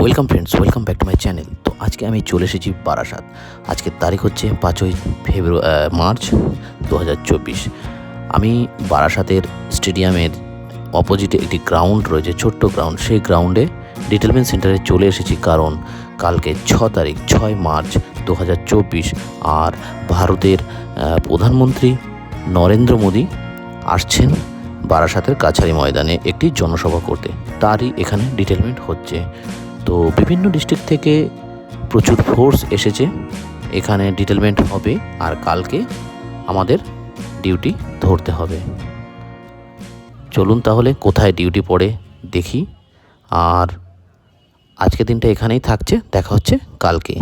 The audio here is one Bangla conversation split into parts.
Welcome friends welcome back to my channel তো আজকে আমি চলে এসেছি বারাসাত। আজকের তারিখ হচ্ছে পাঁচই ফেব্রুয়ারি মার্চ দু হাজার চব্বিশ। আমি বারাসাতের স্টেডিয়ামের অপোজিটে একটি গ্রাউন্ড রয়েছে, ছোট্ট গ্রাউন্ড সেই গ্রাউন্ডে ডিটেলমেন্ট সেন্টারে চলে এসেছি কারণ কালকে ছ তারিখ, ছয় মার্চ দু হাজার চব্বিশ। আর ভারতের প্রধানমন্ত্রী নরেন্দ্র মোদী আসছেন বারাসাতের কাছারি ময়দানে একটি জনসভা করতে। তারই এখানে ডিটেলমেন্ট হচ্ছে। তো বিভিন্ন ডিস্ট্রিক্ট থেকে প্রচুর ফোর্স এসেছে। এখানে ডিটেলমেন্ট হবে আর কালকে আমাদের ডিউটি ধরতে হবে। চলুন তাহলে কোথায় ডিউটি পড়ে দেখি। আর আজকে দিনটা এখানেই থাকছে, দেখা হচ্ছে কালকে।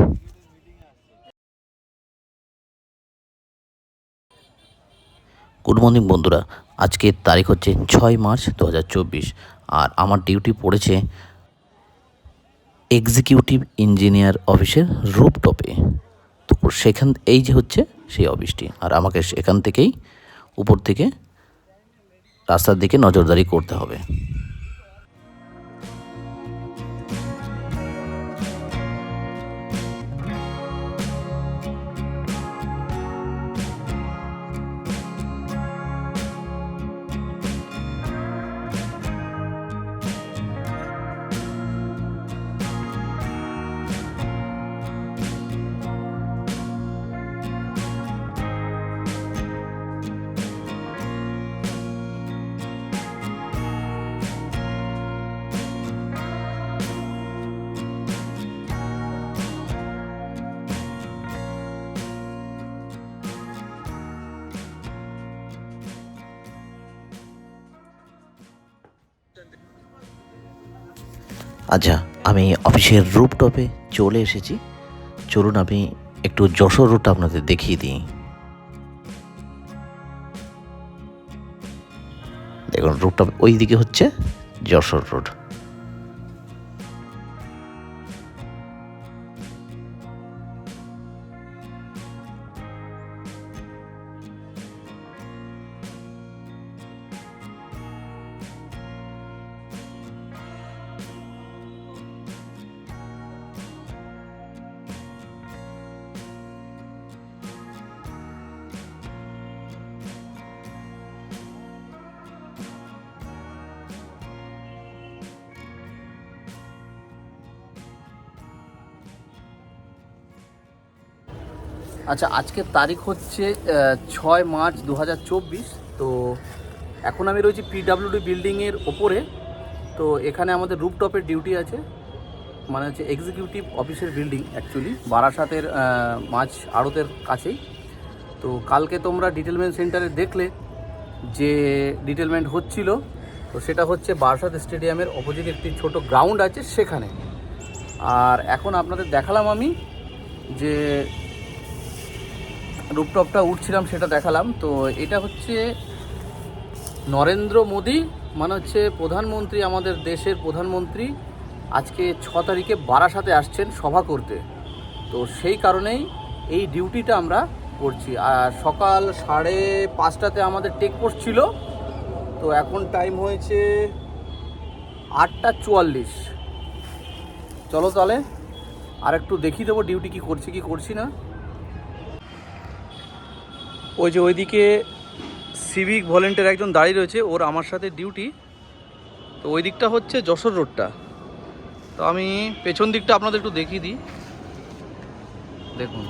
গুড মর্নিং বন্ধুরা, আজকের তারিখ হচ্ছে ছয় মার্চ দু হাজার চব্বিশ। আর আমার ডিউটি পড়েছে এক্সিকিউটিভ ইঞ্জিনিয়ার অফিসের রুপটপে তো সেখান, এই যে হচ্ছে সেই অফিসটি আর আমাকে এখান থেকেই উপর থেকে রাস্তার দিকে নজরদারি করতে হবে। আচ্ছা আমি অফিসের রুপটপে চলে এসেছি। চলুন, আমি একটু যশোর রুটটা আপনাদের দেখিয়ে দিই। দেখুন রুটটপ ওই দিকে হচ্ছে যশোর রোড আচ্ছা আজকের তারিখ হচ্ছে ছয় মার্চ দু হাজার চব্বিশ। তো এখন আমি রয়েছি পিডাব্লিউডি বিল্ডিংয়ের ওপরে। তো এখানে আমাদের রুপটপের ডিউটি আছে। মানে হচ্ছে এক্সিকিউটিভ অফিসের বিল্ডিং অ্যাকচুয়ালি বারাসাতের মাছ আড়তের কাছেই। তো কালকে তোমরা ডিটেলমেন্ট সেন্টারে দেখলে যে ডিটেলমেন্ট হচ্ছিল, তো সেটা হচ্ছে বারাসাত স্টেডিয়ামের অপোজিট একটি ছোট গ্রাউন্ড আছে সেখানে। আর এখন আপনাদের দেখালাম আমি যে রুপটপটা উঠছিলাম, সেটা দেখালাম। তো এটা হচ্ছে নরেন্দ্র মোদী মানে হচ্ছে প্রধানমন্ত্রী, আমাদের দেশের প্রধানমন্ত্রী, আজকে ছ তারিখে বারাসাতে আসছেন সভা করতে। তো সেই কারণেই এই ডিউটিটা আমরা করছি। আর সকাল সাড়ে পাঁচটাতে আমাদের টেক পোস্ট ছিল। তো এখন টাইম হয়েছে আটটা চুয়াল্লিশ। চলো তাহলে আর একটু দেখিয়ে দেবো ডিউটি কি করছি কি করছি না। ওই যে ওইদিকে সিভিক ভলেন্টিয়ার একজন দাঁড়িয়ে রয়েছে, ওর আমার সাথে ডিউটি তো ওই দিকটা হচ্ছে যশোর রোডটা তো আমি পেছন দিকটা আপনাদের একটু দেখিয়ে দিই। দেখুন।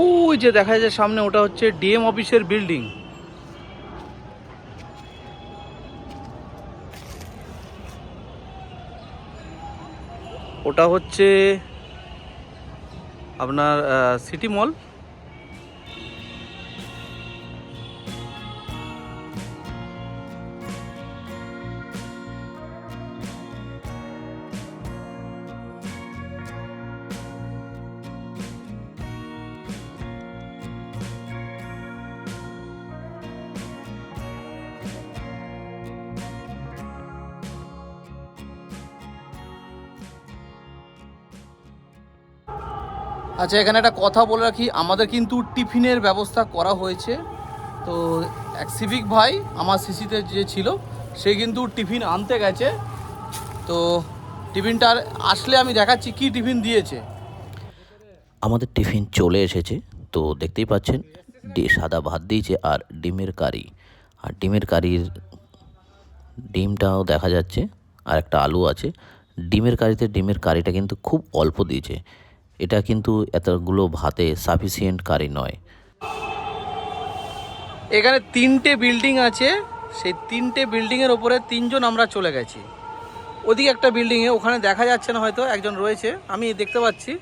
ওই যে দেখা যায় সামনে, ওটা হচ্ছে ডিএম অফিসের বিল্ডিং ওটা হচ্ছে আপনার সিটি মল আচ্ছা এখানে একটা কথা বলে রাখি, আমাদের কিন্তু টিফিনের ব্যবস্থা করা হয়েছে। তো এক সিভিক ভাই, আমার সিসিতে যে ছিল, সে কিন্তু টিফিন আনতে গেছে। তো টিফিনটা আসলে আমি দেখাচ্ছি কি টিফিন দিয়েছে। আমাদের টিফিন চলে এসেছে, তো দেখতেই পাচ্ছেন সাদা ভাত দিয়েছে আর ডিমের কারি। আর ডিমের কারির ডিমটাও দেখা যাচ্ছে, আর একটা আলু আছে। ডিমের কারিতে ডিমের কারিটা কিন্তু খুব অল্প দিয়েছে। এটা কিন্তু এতগুলো ভাতে সাফিসিয়েন্ট কারি নয়। এখানে তিনটে বিল্ডিং আছে, সেই তিনটে বিল্ডিংয়ের ওপরে তিনজন আমরা চলে গেছি। ওদিকে একটা বিল্ডিংয়ে ওখানে দেখা যাচ্ছে না হয়তো, একজন রয়েছে, আমি দেখতে পাচ্ছি।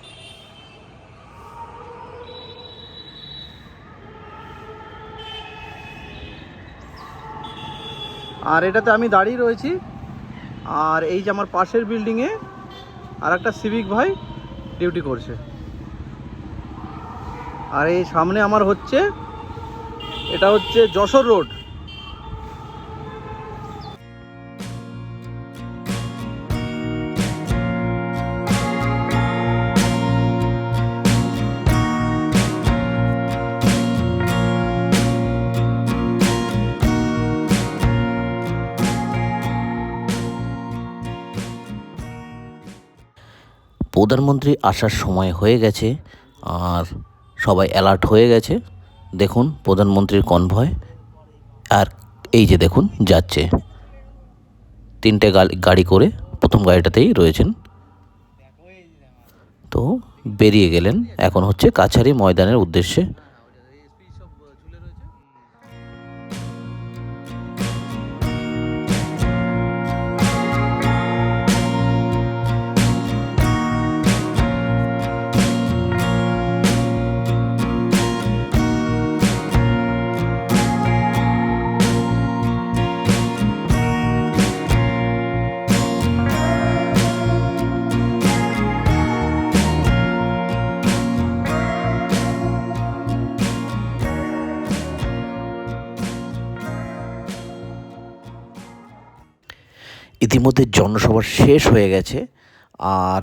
আর এটাতে আমি দাঁড়িয়ে রয়েছি, আর এই যে আমার পাশের বিল্ডিংয়ে আর একটা সিভিক ভাই ডিউটি করছে। আর এই সামনে আমার হচ্ছে এটা হচ্ছে যশোর রোড প্রধানমন্ত্রী আসার সময় হয়ে গেছে আর সবাই অ্যালার্ট হয়ে গেছে। দেখুন প্রধানমন্ত্রীর কনভয় আর এই যে দেখুন যাচ্ছে। তিনটে গাড়ি- করে প্রথম গাড়িটাতেই রয়েছেন। তো বেরিয়ে গেলেন। এখন হচ্ছে কাছারি ময়দানের উদ্দেশ্যে। ইতিমধ্যে জনসভা শেষ হয়ে গেছে আর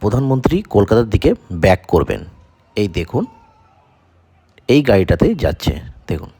প্রধানমন্ত্রী কলকাতার দিকে ব্যাক করবেন। এই দেখুন, এই গাড়িটাতেই যাচ্ছে, দেখুন।